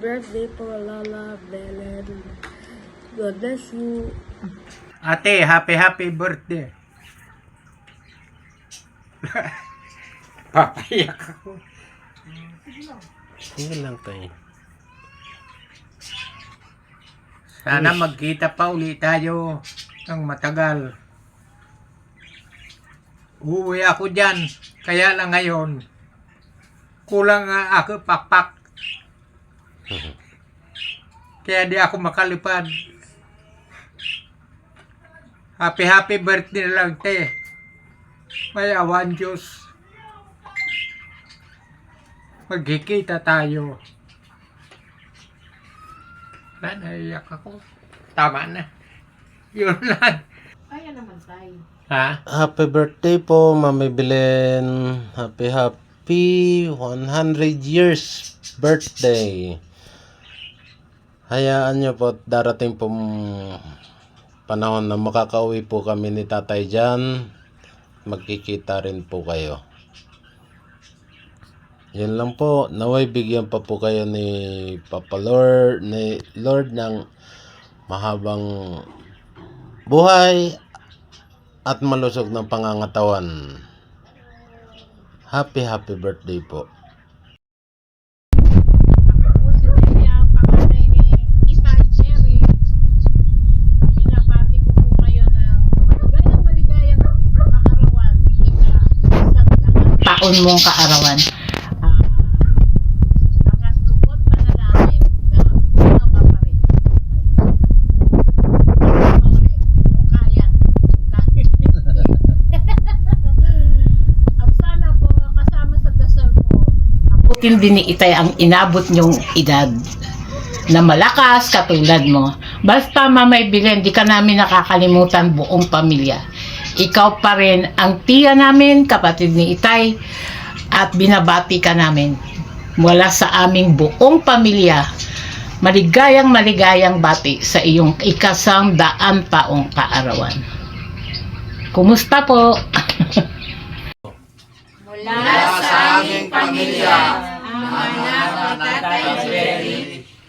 birthday po, Lala Belen. God bless you. Ate, happy happy birthday. Papayak ako. Sige lang tayo. Sana magkita pa uli tayo ng matagal. Uuwi ako dyan. Kaya lang ngayon, kulang nga ako pakpak. Kaya di ako makalipad. Happy happy birthday na lang te. May awan Diyos. Magkikita tayo. Wala, naiyak ako. Tama na. Yun lang. Kaya naman tayo. Ha? Happy birthday po, Mami Belen. Happy, happy 100 years birthday. Hayaan nyo po, darating po panahon na makakauwi po kami ni tatay dyan. Magkikita rin po kayo. Yan lang po. Naway bigyan pa po kayo ni Papa Lord, ni Lord ng mahabang buhay at malusog ng pangangatawan. Happy, happy birthday po. Ako si Debbie ang panganay ni Itay Cherry. Binabati ko po kayo ng maligayang maligayang kaarawan. Ika isang lahat. Taon mong kaarawan. Ah, Angas ko po't panalangin na mama pa rin. Uli, kung kaya. At sana po kasama sa dasal po abutin din ni Itay ang inabot niyong edad na malakas katulad mo. Basta mamay bilen, di ka namin nakakalimutan buong pamilya. Ikaw pa rin ang tiya namin, kapatid ni Itay, at binabati ka namin mula sa aming buong pamilya. Maligayang maligayang bati sa iyong ikasang daan taong kaarawan. Kumusta po?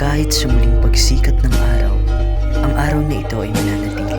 kahit sa muling pagsikat ng araw, ang araw na ito ay mananatili